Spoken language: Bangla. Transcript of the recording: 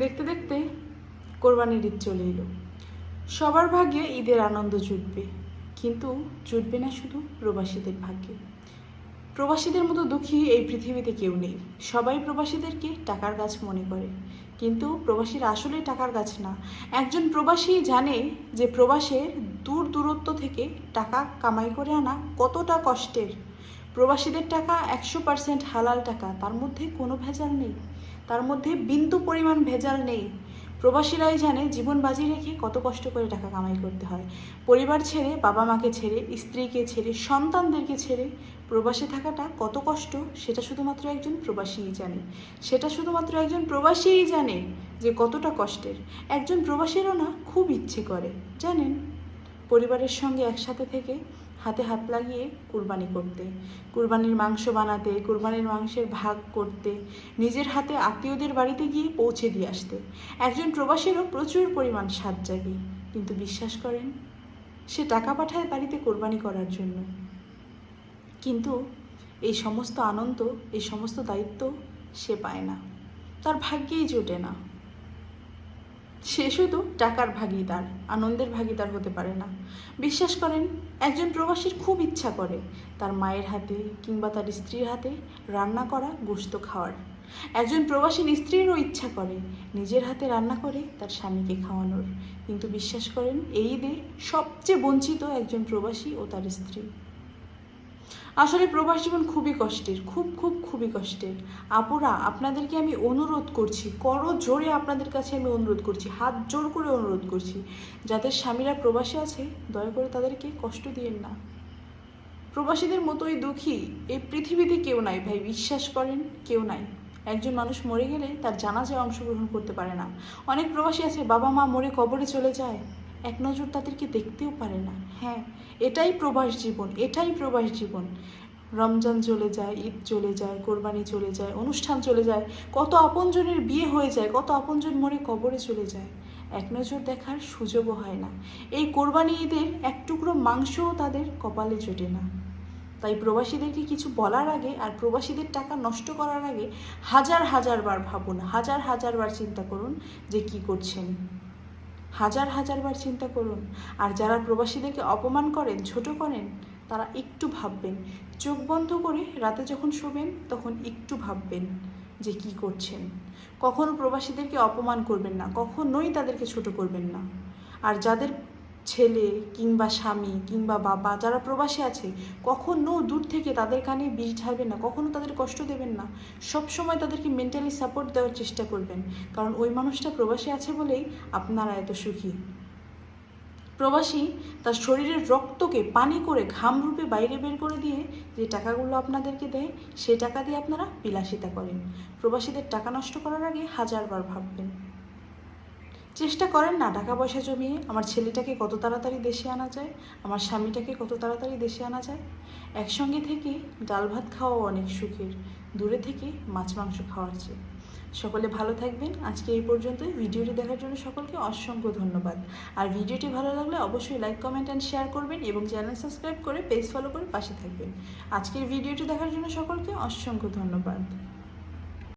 দেখতে দেখতে কোরবানির ঈদ চলে এলো। সবার ভাগ্যে ঈদের আনন্দ জুটবে, কিন্তু জুটবে না শুধু প্রবাসীদের ভাগ্যে। প্রবাসীদের মতো দুঃখী এই পৃথিবীতে কেউ নেই। সবাই প্রবাসীদেরকে টাকার গাছ মনে করে, কিন্তু প্রবাসীরা আসলে টাকার গাছ না। একজন প্রবাসী জানে যে প্রবাসের দূর দূরত্ব থেকে টাকা কামাই করে আনা কতটা কষ্টের। প্রবাসীদের টাকা একশো পার্সেন্ট হালাল টাকা, তার মধ্যে কোনো ভেজাল নেই। তার মধ্যে বিন্দু পরিমাণ ভেজাল নেই। প্রবাসীরাই জানে জীবন বাজি রেখে কত কষ্ট করে টাকা কামাই করতে হয়। পরিবার ছেড়ে, বাবা মাকে ছেড়ে, স্ত্রীকে ছেড়ে, সন্তানদেরকে ছেড়ে প্রবাসে থাকাটা কত কষ্ট, সেটা শুধুমাত্র একজন প্রবাসীই জানে। সেটা শুধুমাত্র একজন প্রবাসীই জানে যে কতটা কষ্টের। একজন প্রবাসীরও না, খুব ইচ্ছে করে। জানেন? পরিবারের সঙ্গে একসাথে থেকে হাতে হাত লাগিয়ে কুরবানি করতে, কুরবানির মাংস বানাতে, কুরবানির মাংসের ভাগ করতে, নিজের হাতে আত্মীয়দের বাড়িতে গিয়ে পৌঁছে দিয়ে আসতে। একজন প্রবাসীরও প্রচুর পরিমাণ স্বাদ জাগে। কিন্তু বিশ্বাস করেন, সে টাকা পাঠায় বাড়িতে কোরবানি করার জন্য। কিন্তু এই সমস্ত আনন্দ, এই সমস্ত দায়িত্ব সে পায় না। তার ভাগ্যেই জোটে না। সে শুধু টাকার ভাগিদার, আনন্দের ভাগিদার হতে পারে না। বিশ্বাস করেন, একজন প্রবাসীর খুব ইচ্ছা করে, তার মায়ের হাতে কিংবা তার স্ত্রীর হাতে রান্না করা গোস্ত খাওয়ার। একজন প্রবাসীর স্ত্রীরও ইচ্ছা করে, নিজের হাতে রান্না করে তার স্বামীকে খাওয়ানোর। কিন্তু বিশ্বাস করেন, এই ঈদে সবচেয়ে বঞ্চিত একজন প্রবাসী ও তার স্ত্রী। আসলে প্রবাস জীবন খুবই কষ্টের, খুব খুব, খুবই কষ্টের। আপুরা, আপনাদেরকে আমি অনুরোধ করছি, করো জোরে আপনাদের কাছে আমি অনুরোধ করছি, হাত জোর করে অনুরোধ করছি। যাদের স্বামীরা প্রবাসী আছে, দয়া করে তাদেরকে কষ্ট দিয়েন না। প্রবাসীদের মতোই দুঃখী এই পৃথিবীতে কেউ নাই, ভাই, বিশ্বাস করেন, কেউ নাই। একজন মানুষ মরে গেলে তার জানাজায় অংশগ্রহণ করতে পারে না। অনেক প্রবাসী আছে বাবা মা মরে কবরে চলে যায়। এক নজর তাদেরকে দেখতেও পারে না। হ্যাঁ এটাই প্রবাস জীবন, এটাই প্রবাস জীবন। রমজান চলে যায়, ঈদ চলে যায়, কোরবানি চলে যায়, অনুষ্ঠান চলে যায়, কত আপনজনের বিয়ে হয়ে যায়, কত আপনজন মরে কবরে চলে যায়। এক নজর দেখার সুযোগও হয় না। এই কোরবানি ঈদের এক টুকরো মাংসও তাদের কপালে জোটে না। তাই প্রবাসীদেরকে কিছু বলার আগে আর প্রবাসীদের টাকা নষ্ট করার আগে হাজার হাজার বার ভাবুন, হাজার হাজার বার চিন্তা করুন যে কি করছেন। হাজার হাজারবার চিন্তা করুন। আর যারা প্রবাসীদেরকে অপমান করেন, ছোট করেন, তারা একটু ভাববেন। চোখ বন্ধ করে রাতে যখন শোবেন, তখন একটু ভাববেন যে কি করছেন। কখনো প্রবাসীদেরকে অপমান করবেন না, কখনোই তাদেরকে ছোট করবেন না। আর যাদের ছেলে কিংবা স্বামী কিংবা বাবা যারা প্রবাসী আছে, কখনো দূর থেকে তাদের কানে বিষ ঢালবেন না, কখনো তাদের কষ্ট দেবেন না। সব সময় তাদেরকে মেন্টালি সাপোর্ট দেওয়ার চেষ্টা করবেন। কারণ ওই মানুষটা প্রবাসী আছে বলেই আপনারা এত সুখী। প্রবাসী তার শরীরের রক্তকে পানি করে ঘাম রূপে বাইরে বের করে দিয়ে যে টাকাগুলো আপনাদেরকে দেয় সেই টাকা দিয়ে আপনারা বিলাসিতা করেন। প্রবাসীদের টাকা নষ্ট করার আগে হাজারবার ভাববেন। চেষ্টা করেন না, টাকা পয়সা জমিয়ে আমার ছেলেটাকে কত তাড়াতাড়ি দেশে আনা যায়, আমার স্বামীটাকে কত তাড়াতাড়ি দেশে আনা যায়। একসঙ্গে থেকে ডাল ভাত খাওয়াও অনেক সুখের, দূরে থেকে মাছ মাংস খাওয়ার চেয়ে। সকলে ভালো থাকবেন। আজকে এই পর্যন্তই। ভিডিওটি দেখার জন্য সকলকে অসংখ্য ধন্যবাদ। আর ভিডিওটি ভালো লাগলে অবশ্যই লাইক, কমেন্ট অ্যান্ড শেয়ার করবেন এবং চ্যানেল সাবস্ক্রাইব করে পেজ ফলো করে পাশে থাকবেন। আজকের ভিডিওটি দেখার জন্য সকলকে অসংখ্য ধন্যবাদ।